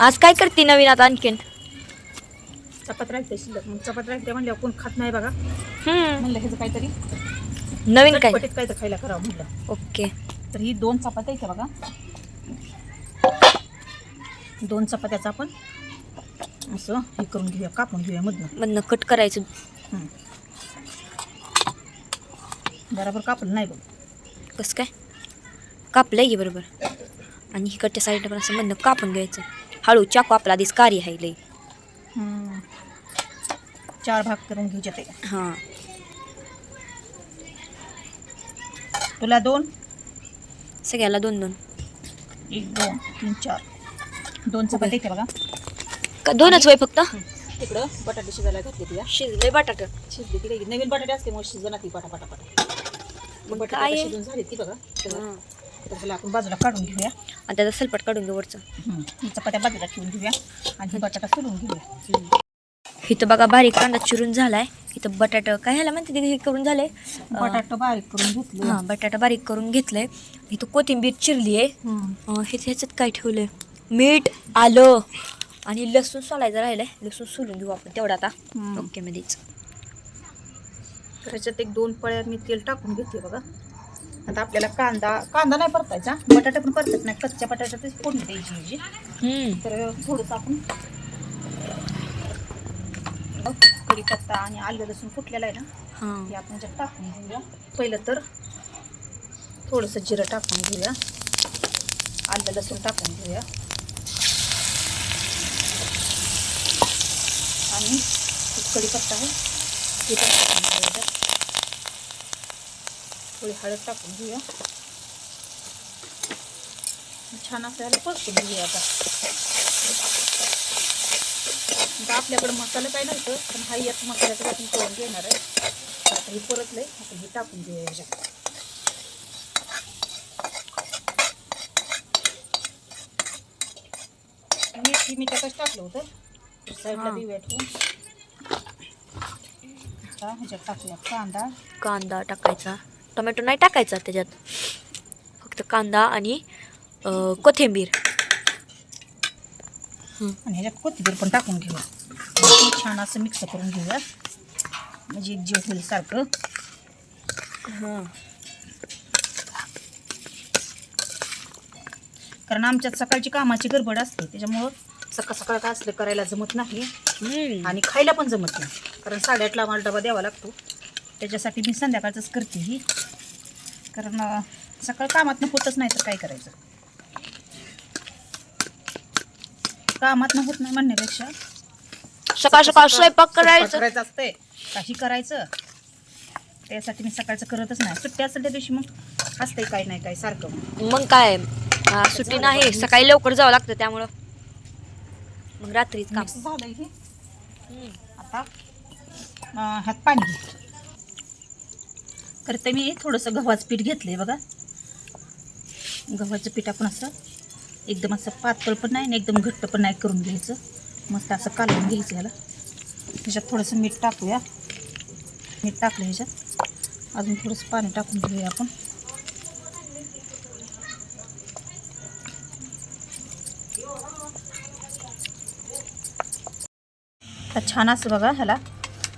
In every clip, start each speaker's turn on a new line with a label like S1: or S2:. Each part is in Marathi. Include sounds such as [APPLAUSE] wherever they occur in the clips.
S1: आज काय करते नवीन आता आणखीन?
S2: चपात राहते शिल्लक. मग चपात राहते म्हणल्यावर कोण खात नाही बघा.
S1: हम्म.
S2: म्हणलं ह्याचं काहीतरी.
S1: नवीन काय?
S2: काय तर खायला करावं म्हणलं.
S1: ओके.
S2: तर ही दोन चपात्या इथे बघा. दोन चपात्याचं आपण असं हे करून घेऊया कापून घेऊया मधनं.
S1: मधनं कट करायचं.
S2: हं. बरोबर कापलं नाही बघ.
S1: कसं काय? कापलंय की बरोबर. आणि इकडच्या साईडला पण असं मधनं कापून घ्यायचं. हळू चाकू आपला आधीच कारी आहे लई
S2: हं. चार भाग करून घ्यायचे ते
S1: हां.
S2: तुला दोन?
S1: सगळ्याला दोन दोन.
S2: एक दोन तीन चार. दोन चपात्या इथे बघा.
S1: का दोनच वय फक्त?
S2: तिकडं बटाटे शिजायला घातले ती
S1: शिजले बटाट.
S2: शिजली काही नवीन बटाटे असते मग शिजणार ती पटा पटा
S1: मग
S2: बटाटे? शिजून झाली ती बघा. तर. तर ह्याला आपण बाजूला काढून घेऊया.
S1: आणि त्याचा सलपट काढून घे वरचं.
S2: हं. चपात्या बाजूला ठेवून घेऊया आणि बटाटा सोडून घेऊया.
S1: इथं बघा बारीक कांदा चिरून झालाय. इथं बटाटा काय ह्याला म्हणते हे करून झालंय.
S2: बटाटा बारीक करून घेतले
S1: हां बटाटा बारीक करून घेतलंय. इथं कोथिंबीर चिरली आहे
S2: हं.
S1: ह्याच्यात काय ठेवलंय? मीठ आलं आणि लसूण सोलायचं राहिलंय. लसूण सोलून घेऊ आपण तेवढा आता. ओके मध्येच
S2: तर ह्याच्यात एक दोन पळ्या मी तेल टाकून घेते बघा. आता आपल्याला कांदा कांदा नाही परतायचा. बटाटे पण परतत नाही. कच्च्या बटाट्यातच फोडणी द्यायची
S1: हम्म.
S2: तर थोडंसं आपण कढीपत्ता आणि आलं लसूण फुटलेलं आहे ना
S1: हां.
S2: हे आपण ह्याच्यात टाकून घेऊया. पहिलं तर थोडंसं जिरं टाकून घेऊया. आलं लसूण टाकून घेऊया. आणि कढीपत्ता आहे ते टाकून घेऊया. थोडी हळद टाकून घेऊया छान असं याला परतून घेऊया आता आता आपल्याकडे मसाला काय नव्हतं पण हा यात मसाल्याचं आपण करून घेणार आहे आता हे। परतलंय हे टाकून घेऊया याच्यात मेथी मी त्यातच टाकलं होतं साईडला ठेवून आता ह्याच्यात टाकूया कांदा
S1: कांदा टाकायचा टोमॅटो नाही टाकायचा त्याच्यात. फक्त कांदा आणि कोथिंबीर.
S2: आणि ह्याच्यात कोथिंबीर पण टाकून घेऊया. छान असं मिक्स करून घेऊया. म्हणजे एक जीव होईल सारखं.
S1: हां.
S2: कारण आमच्यात सकाळची कामाची गडबड असते त्याच्यामुळं सकाळ सकाळ काय असलं करायला जमत नाही. आणि खायला पण जमत नाही. कारण साडेआठला मला डबा द्यावा लागतो. त्याच्यासाठी मी संध्याकाळचंच करते ही. कारण सकाळ कामातनं होतच नाही तर काय करायचं? कामातनं होत नाही म्हणण्यापेक्षा
S1: सकाळ सकाळ स्वयंपाक करायचं.
S2: करायचं असतंय. काही करायचं. त्यासाठी मी सकाळचं करतच नाही. सुट्टी असेल त्या दिवशी मग असतंय काय नाही काय सारखं.
S1: मग काय? सुट्टी नाही. सकाळी लवकर जावं लागतं त्यामुळं. मग रात्रीच काम.
S2: मिक्स झालंय हे आता अं, ह्यात पाणी घे. तर ते मी थोडंसं गव्हाचं पीठ घेतलंय बघा. गव्हाचं पीठ आपण असं एकदम असं पातळ पण नाही आणि एकदम घट्ट पण नाही करून घ्यायचं. मस्त असं कालवून घ्यायचं याला. ह्याच्यात थोडंसं मीठ टाकूया. मीठ टाकलं ह्याच्यात. अजून थोडंसं पाणी टाकून घेऊया आपण. तर छान असं बघा ह्याला.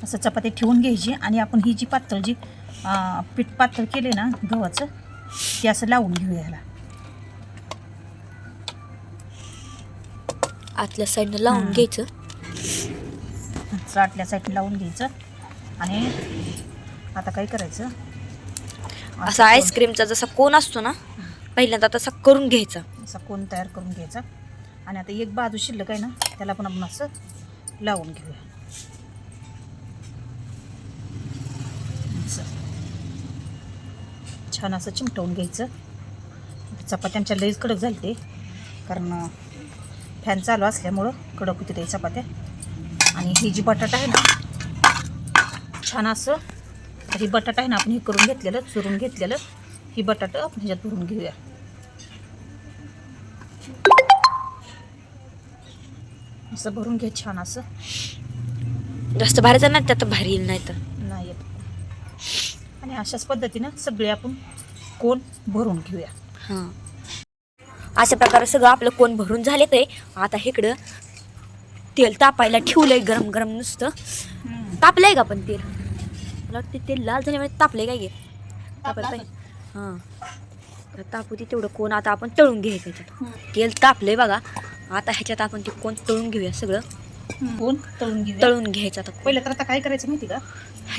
S2: असं चपाती ठेवून घ्यायची आणि आपण ही जी पातळ जी पीठ पातळ केले ना गव्हाचं ते असं लावून घेऊया ह्याला
S1: आतल्या साईडनं लावून. घ्यायचं.
S2: चाटल्या साईड लावून घ्यायचं आणि आता काय करायचं?
S1: असा आईस्क्रीमचा जसा कोण असतो ना पहिल्यांदा तसा करून घ्यायचा.
S2: असा कोण तयार करून घ्यायचा. आणि आता एक बाजू शिल्लक आहे ना त्याला पण आपण असं लावून घेऊया असं. छान असं चिमटवून घ्यायचं. चपात्या आमच्या लईच कडक झाली ते. कारण फॅन चालू असल्यामुळं कडक होते ते चपात्या. आणि ही जी बटाटा आहे ना छान असं ही बटाटा आहे ना आपण हे करून घेतलेलं चुरून घेतलेलं ही बटाटा आपण ह्याच्यात भरून घेऊया. असं भरून घे छान असं.
S1: जास्त भारी जाणार त्यात भारी येईल नाही तर.
S2: आणि अशाच पद्धतीनं सगळे आपण कोण भरून घेऊया.
S1: हां. अशा प्रकारे सगळं आपलं कोण भरून झाले ते आता इकडं तेल तापायला ठेवलंय गरम गरम नुसतं. तापलंय का पण तेल? मला वाटतं तेल लाल झाल्यामुळे तापलंय काय गे? तापायला पाहिजे. हां. तापू दे तेवढं कोण आता आपण तळून घ्यायचं ह्याच्यात
S2: हम्म.
S1: तेल तापलंय बघा. आता ह्याच्यात आपण ते कोण तळून घेऊया सगळं.
S2: कोण तळून घेऊया?
S1: तळून घ्यायचं आता.
S2: पहिलं तर आता काय करायचं माहिती का?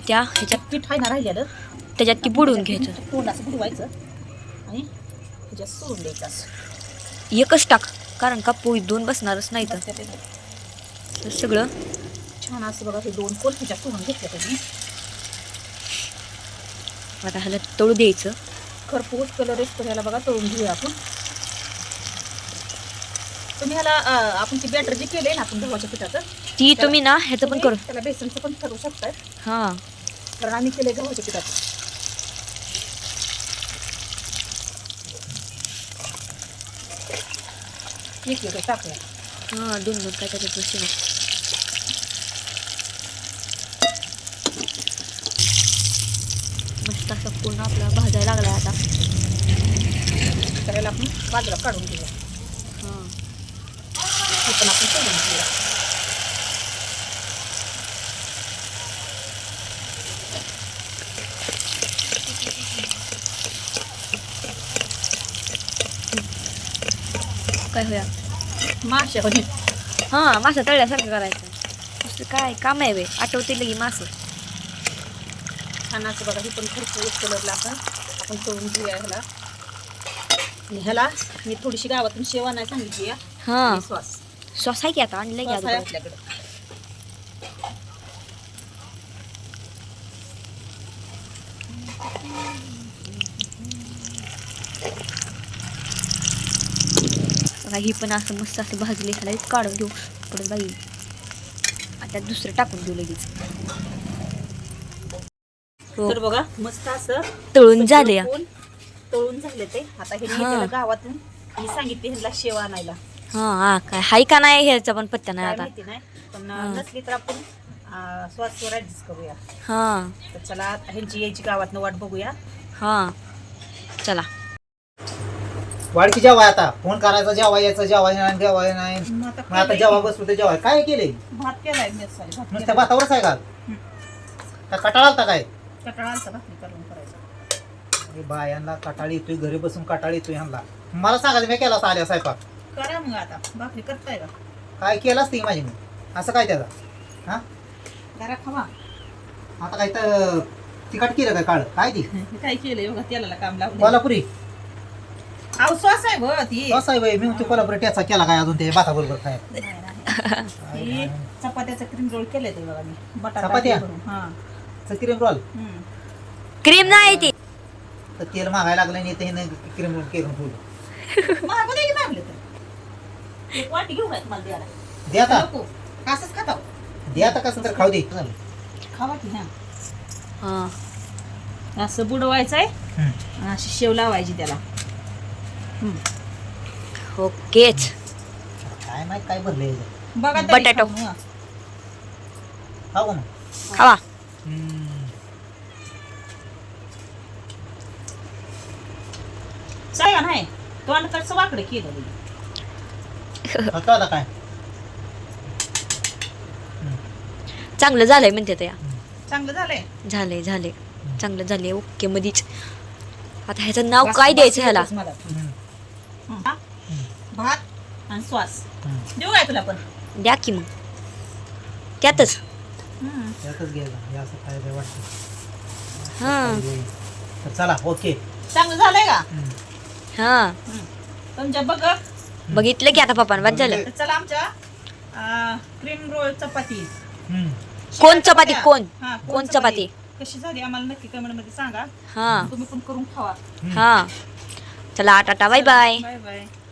S1: त्या ह्याच्यात
S2: पीठ आहे ना राहिलेलं?
S1: त्याच्यात ती बुडवून घ्यायचं.
S2: कोण असं बुडवायचं आणि ह्याच्यात सोडून द्यायचं असं.
S1: एकच टाक कारण का पोळी दोन बसणारच नाही तर.
S2: त्याच्यात.
S1: तर सगळं
S2: छान असं बघा हे दोन कोण ह्याच्यात सोडून घेतले तुम्ही
S1: आता ह्याला तळू द्यायचं.
S2: खरपूस कलर येतो ह्याला बघा तळून घेऊया आपण. तुम्ही ह्याला अं, आपण ती बॅटर जे केलंय ना आपण गव्हाच्या पिठाचं
S1: ती तुम्ही ना ह्याचं पण करू.
S2: त्याला बेसनचं पण करू शकताय.
S1: हां.
S2: कारण आम्ही केलंय गव्हाच्या पिठाचं. एक एक टाकूया
S1: हां दोन दोन काय त्याच्यात मस्त असा पूर्ण आपला भाजायला लागलाय आता
S2: त्याला आपण बाजूला काढून घेऊया
S1: हां
S2: पण आपण सोडून घेऊया
S1: काय होया?
S2: माश्या पण
S1: हां मासा तळल्यासारखं करायचं. दुसरं काय काम आहे वे आठवते लगी मासं.
S2: छान असं बघा ही पण खरपूस कलरला आपण आपण तळून घेऊया ह्याला. आणि ह्याला मी थोडीशी गावातून शेवा नाही सांगितली या
S1: हां.
S2: आणि सॉस
S1: सॉस आहे की आता? की
S2: आहे
S1: आता
S2: आपल्याकडे.
S1: बघा ही पण असं मस्त असं भाजले ह्याला एक काढून घेऊ. परत बाई. आता दुसरं टाकून देऊ लगेच. हो.
S2: तर बघा मस्त असं
S1: तळून झाले.
S2: तळून- झाले ते. आता हे गावातून मी सांगितले ह्यांना शेवा आणायला.
S1: हा काय हाय का नाही ह्याचा पण पत्ता नाही आता?
S2: पण. नसली तर आपण श्वासवर ऍडजस्ट करूया.
S1: हा.
S2: चला ह्यांची यायची गावातनं वाट बघूया.
S1: हा. चला.
S3: वाडकी जेवाय आता? फोन करायचा जेवा यायचं जेवाय नाही जेवाय नाही
S2: मग आता
S3: मग आता जेव्हा बसलो ते जेवाय काय केले
S2: भात केलाय मी सॉरी भात
S3: नुसत्या
S2: केलाय.
S3: भातावरच आहे का? का कटाळा आलता काय?
S2: कटाळा आलता भाकरी करून करायचा
S3: अरे बायांना कटाळ येतोय घरी बसून कटाळ येतोय ह्यांना मला सांगायचं मी केला आल्या स्वयंपाक?
S2: करा मग आता भाकरी करताय का?
S3: काय केलाच ती माझी मी असं काय त्याचा? हा?
S2: जरा खावा.
S3: आता काय तर तिकट केलं काय काळ? काय ती?
S2: हे [LAUGHS] काय केलंय? बघा तेलाला काम लावलं
S3: कोल्हापुरी?
S2: अहो श्वास आहे बघ ती.
S3: कसं आहे बाई मी म्हणतो कोल्हापुरी ट्याचा केला काय अजून ते भाताबरोबर खाय
S2: नाही, नाही. हे चपात्याचं क्रीम रोल केलंय ते बघा मी. बटाटा
S3: चपात्या?
S2: भरून. हा.
S3: क्रीम रोल
S2: हम्म.
S1: क्रीम नाही ती.
S3: तर तेल मागायला लागलं नाही तर क्रीम रोल करून ठेवलं
S2: मागं दे की मागलं तर. एक वाटी घेऊ काय तुम्हाला द्यायला.
S3: दे आता.
S2: नको. असंच खाता.
S3: दे आता कसं तर खाऊ दे
S2: खावा की हा.
S1: हा.
S2: असं बुडवायचं आहे
S3: हम्म.
S2: आणि अशी शेव लावायची त्याला.
S1: ओकेच
S3: काय माहीत काय भरले
S2: बघा तरी
S1: बटाटो.
S2: खाऊन, हा.
S3: खाऊ मग
S1: खावा.
S2: चालेल का नाही. तोंड कसं वाकडं केलं बाई.
S3: खातो आता काय?
S1: चांगलं झालंय म्हणते त्या
S2: चांगलं झालंय?
S1: झालंय झालंय. चांगलं झालंय. ओके मधीच. आता ह्याचं नाव काय द्यायचं ह्याला?
S2: वास मला.
S3: हम्म.
S2: हं. भात आणि श्वास
S3: हम्म.
S2: देऊ काय तुला पण?
S1: द्या की मग. त्यातच.
S3: यातच घ्यायला हे असं काय काय वाटतं.
S1: हा.
S3: तर चला ओके.
S2: चांगलं झालंय का?
S1: हा.
S2: हं. तुमच्या बघ.
S1: बघितलं की आता पप्पा बस झालं.
S2: तर चला आमच्या क्रीम रोल चपाती.
S1: कोण चपाती? कोण?
S2: हा,
S1: कोण चपाती?
S2: कशी झाली? आम्हाला नक्की कमेंटमध्ये सांगा.
S1: हा.
S2: तुम्ही पण करून खावा.
S1: हा. Sa lahat at
S2: bye-bye. Bye-bye.